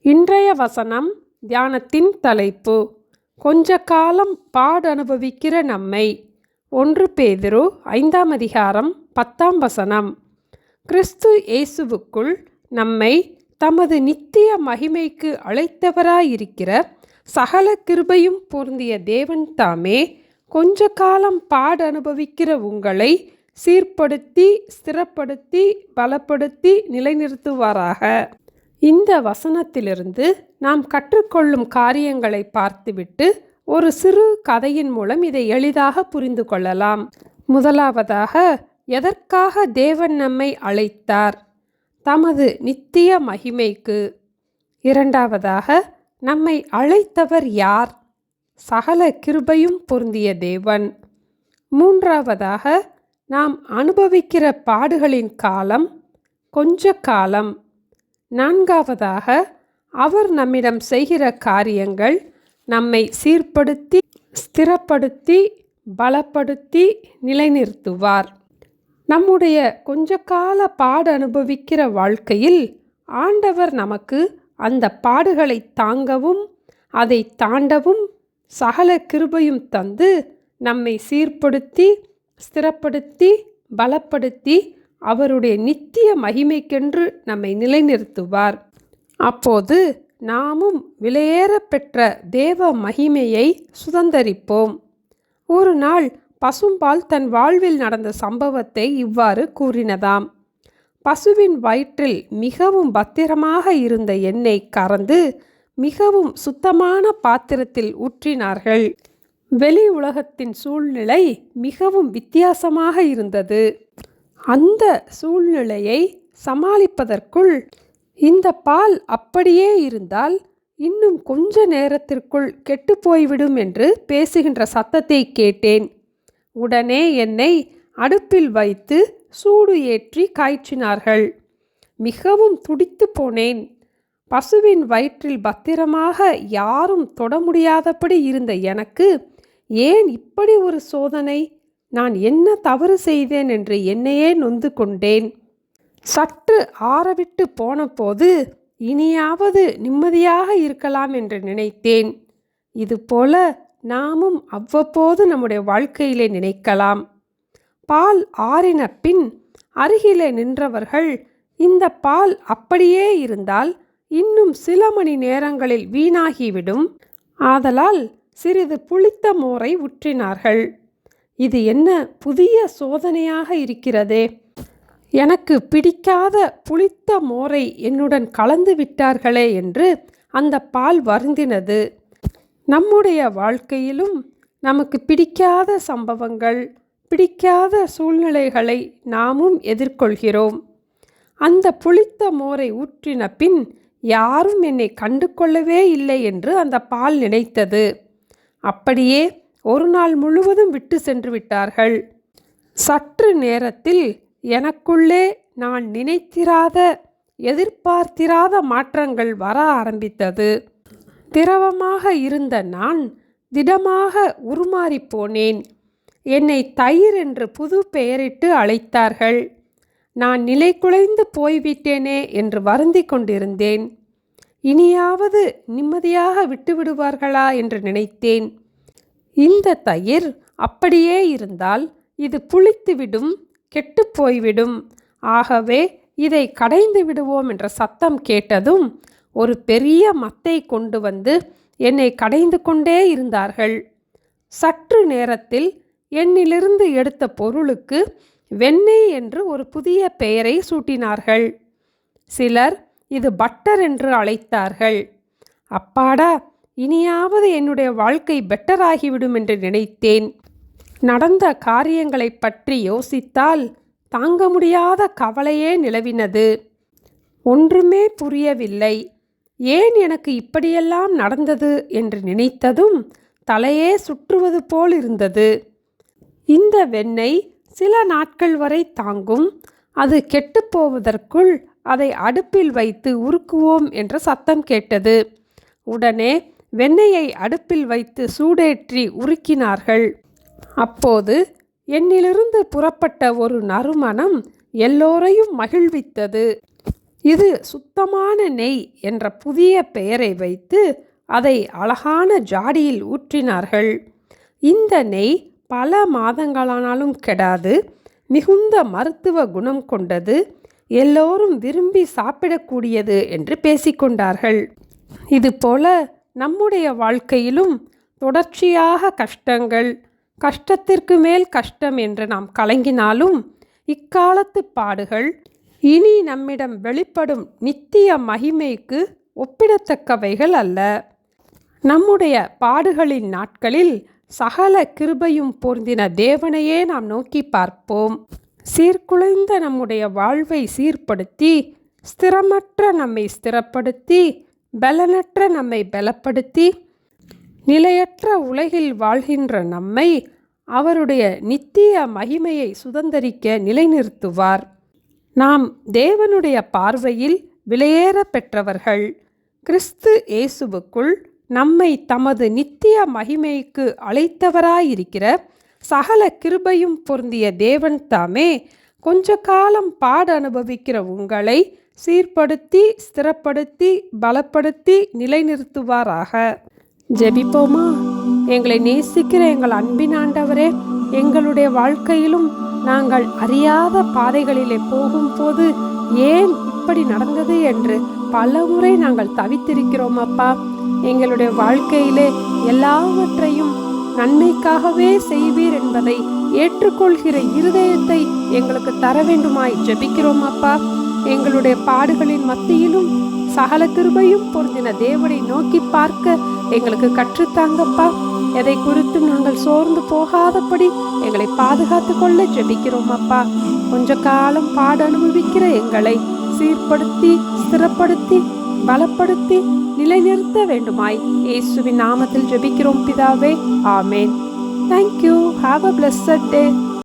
இன்றைய வசனம் தியானத்தின் தலைப்பு. கொஞ்ச காலம் பாடனுபவிக்கிற நம்மை. ஒன்று பேதுரு ஐந்தாம் அதிகாரம் பத்தாம் வசனம். கிறிஸ்து இயேசுவுக்குள் நம்மை தமது நித்திய மகிமைக்கு அழைத்தவராயிருக்கிற சகல கிருபையும் பொருந்திய தேவன் தாமே கொஞ்ச காலம் பாடு அனுபவிக்கிற உங்களை சீர்படுத்தி ஸ்திரப்படுத்தி பலப்படுத்தி நிலைநிறுத்துவாராக. இந்த வசனத்திலிருந்து நாம் கற்றுக்கொள்ளும் காரியங்களை பார்த்துவிட்டு ஒரு சிறு கதையின் மூலம் இதை எளிதாக புரிந்து கொள்ளலாம். முதலாவதாக எதற்காக தேவன் நம்மை அழைத்தார்? தமது நித்திய மகிமைக்கு. இரண்டாவதாக நம்மை அழைத்தவர் யார்? சகல கிருபையும் பொருந்திய தேவன். மூன்றாவதாக நாம் அனுபவிக்கிற பாடுகளின் காலம் கொஞ்ச காலம். நான்காவதாக அவர் நம்மிடம் செய்கிற காரியங்கள் நம்மை சீர்படுத்தி ஸ்திரப்படுத்தி பலப்படுத்தி நிலைநிறுத்துவார். நம்முடைய கொஞ்ச கால பாடு அனுபவிக்கிற வாழ்க்கையில் ஆண்டவர் நமக்கு அந்த பாடுகளை தாங்கவும் அதை தாண்டவும் சகல கிருபையும் தந்து நம்மை சீர்படுத்தி ஸ்திரப்படுத்தி பலப்படுத்தி அவருடைய நித்திய மகிமைக்கென்று நம்மை நிலைநிறுத்துவார். அப்போது நாமும் விலையேற பெற்ற தேவ மகிமையை சுதந்தரிப்போம். ஒரு நாள் பசும்பால் தன் வாழ்வில் நடந்த சம்பவத்தை இவ்வாறு கூறினதாம். பசுவின் வயிற்றில் மிகவும் பத்திரமாக இருந்த எண்ணெய் கறந்து மிகவும் சுத்தமான பாத்திரத்தில் ஊற்றினார்கள். வெளி உலகத்தின் சூழ்நிலை மிகவும் வித்தியாசமாக இருந்தது. அந்த சூழ்நிலையை சமாளிப்பதற்குள் இந்த பால் அப்படியே இருந்தால் இன்னும் கொஞ்ச நேரத்திற்குள் கெட்டு போய்விடும் என்று பேசுகின்ற சத்தத்தை கேட்டேன். உடனே என்னை அடுப்பில் வைத்து சூடு ஏற்றி காய்ச்சினார்கள். மிகவும் துடித்து போனேன். பசுவின் வயிற்றில் பத்திரமாக யாரும் தொட முடியாதபடி இருந்த எனக்கு ஏன் இப்படி ஒரு சோதனை? நான் என்ன தவறு செய்தேன் என்று என்னையே நொந்து கொண்டேன். சற்று ஆறவிட்டு போனபோது இனியாவது நிம்மதியாக இருக்கலாம் என்று நினைத்தேன். இதுபோல நாமும் அவ்வப்போது நம்முடைய வாழ்க்கையிலே நினைக்கலாம். பால் ஆறின பின் அருகிலே நின்றவர்கள் இந்த பால் அப்படியே இருந்தால் இன்னும் சில மணி நேரங்களில் வீணாகிவிடும். ஆதலால் சிறிது புளித்த மோரை உற்றினார்கள். இது என்ன புதிய சோதனையாக இருக்கிறதே? எனக்கு பிடிக்காத புளித்த மோரை என்னுடன் கலந்து விட்டார்களே என்று அந்த பால் வருந்தினது. நம்முடைய வாழ்க்கையிலும் நமக்கு பிடிக்காத சம்பவங்கள் பிடிக்காத சூழ்நிலைகளை நாமும் எதிர்கொள்கிறோம். அந்த புளித்த மோரை ஊற்றின பின் யாரும் என்னை கண்டு கொள்ளவே இல்லை என்று அந்த பால் நினைத்தது. அப்படியே ஒரு நாள் முழுவதும் விட்டு சென்று விட்டார்கள். சற்று நேரத்தில் எனக்குள்ளே நான் நினைத்திராத எதிர்பார்த்திராத மாற்றங்கள் வர ஆரம்பித்தது. திரவமாக இருந்த நான் திடமாக உருமாறி போனேன். என்னை தயிர் என்று புது பெயரிட்டு அழைத்தார்கள். நான் நிலை குலைந்து போய்விட்டேனே என்று வருந்தி கொண்டிருந்தேன். இனியாவது நிம்மதியாக விட்டுவிடுவார்களா என்று நினைத்தேன். இந்த தயிர் அப்படியே இருந்தால் இது புளித்துவிடும் கெட்டு போய்விடும். ஆகவே இதை கடைந்து விடுவோம் என்ற சத்தம் கேட்டதும் ஒரு பெரிய மத்தை கொண்டு வந்து என்னை கடைந்து கொண்டே இருந்தார்கள். சற்று நேரத்தில் என்னிலிருந்து எடுத்த பொருளுக்கு வெண்ணெய் என்று ஒரு புதிய பெயரை சூட்டினார்கள். சிலர் இது பட்டர் என்று அழைத்தார்கள். அப்பாடா இனியாவது என்னுடைய வாழ்க்கை பெட்டராகிவிடும் என்று நினைத்தேன். நடந்த காரியங்களை பற்றி யோசித்தால் தாங்க முடியாத கவலையே நிலவினது. ஒன்றுமே புரியவில்லை. ஏன் எனக்கு இப்படியெல்லாம் நடந்தது என்று நினைத்ததும் தலையே சுற்றுவது போல் இருந்தது. இந்த வெண்ணெய் சில நாட்கள் வரை தாங்கும். அது கெட்டுப்போவதற்குள் அதை அடுப்பில் வைத்து உருக்குவோம் என்ற சத்தம் கேட்டது. உடனே வெண்ணெயை அடுப்பில் வைத்து சூடேற்றி உருக்கினார்கள். அப்போது என்னிலிருந்து புறப்பட்ட ஒரு நறுமணம் எல்லோரையும் மகிழ்வித்தது. இது சுத்தமான நெய் என்ற புதிய பெயரை வைத்து அதை அழகான ஜாடியில் ஊற்றினார்கள். இந்த நெய் பல மாதங்களானாலும் கெடாது மிகுந்த மருத்துவ குணம் கொண்டது. எல்லோரும் விரும்பி சாப்பிடக்கூடியது என்று பேசிக்கொண்டார்கள். இதுபோல நம்முடைய வாழ்க்கையிலும் தொடர்ச்சியாக கஷ்டங்கள் கஷ்டத்திற்கு மேல் கஷ்டம் என்று நாம் கலங்கினாலும் இக்காலத்து பாடுகள் இனி நம்மிடம் வெளிப்படும் நித்திய மகிமைக்கு ஒப்பிடத்தக்கவைகள் அல்ல. நம்முடைய பாடுகளின் நாட்களில் சகல கிருபையும் பொருந்தின தேவனையே நாம் நோக்கி பார்ப்போம். சீர்குலைந்த நம்முடைய வாழ்வை சீர்படுத்தி ஸ்திரமற்ற நம்மை ஸ்திரப்படுத்தி பலனற்ற நம்மை பலப்படுத்தி நிலையற்ற உலகில் வாழ்கின்ற நம்மை அவருடைய நித்திய மகிமையை சுதந்தரிக்க நிலைநிறுத்துவார். நாம் தேவனுடைய பார்வையில் விலையேற பெற்றவர்கள். கிறிஸ்து இயேசுவுக்குள் நம்மை தமது நித்திய மகிமைக்கு அழைத்தவராயிருக்கிற சகல கிருபையும் பொருந்திய தேவன் தாமே கொஞ்ச காலம் பாட அனுபவிக்கிற உங்களை சீர்படுத்தி ஸ்திரப்படுத்தி பலப்படுத்தி நிலைநிறுத்துவாராக. ஜெபிப்போமா? எங்களை நேசிக்கிற எங்கள் அன்பின் ஆண்டவரே எங்களுடைய வாழ்க்கையிலும் நாங்கள் அறியாத பாதைகளிலே போகும்போது ஏன் இப்படி நடந்தது என்று பலமுறை நாங்கள் தவித்திருக்கிறோம் அப்பா. எங்களுடைய வாழ்க்கையிலே எல்லாவற்றையும் நன்மைக்காகவே செய்வீர் என்பதை ஏற்றுக்கொள்கிற இருதயத்தை எங்களுக்கு தர வேண்டுமாய் ஜெபிக்கிறோம் அப்பா. எங்களுடைய பாடுகளின் மத்தியிலும் சகல கிருபையும் பொருந்தின தேவனை நோக்கி பார்க்க எங்களுக்கு கற்றுத்தாங்கப்பா. எதை குறித்து நாங்கள் சோர்ந்து போகாதபடி எங்களை பாதுகாத்து கொள்ள ஜெபிக்கிறோம் அப்பா. கொஞ்ச காலம் பாட அனுபவிக்கிற எங்களை சீர்படுத்தி ஸ்திரப்படுத்தி பலப்படுத்தி நிலைநிறுத்த வேண்டுமாய். இயேசுவின் நாமத்தில் ஜெபிக்கிறோம் பிதாவே. ஆமேன். Thank you have a blessed day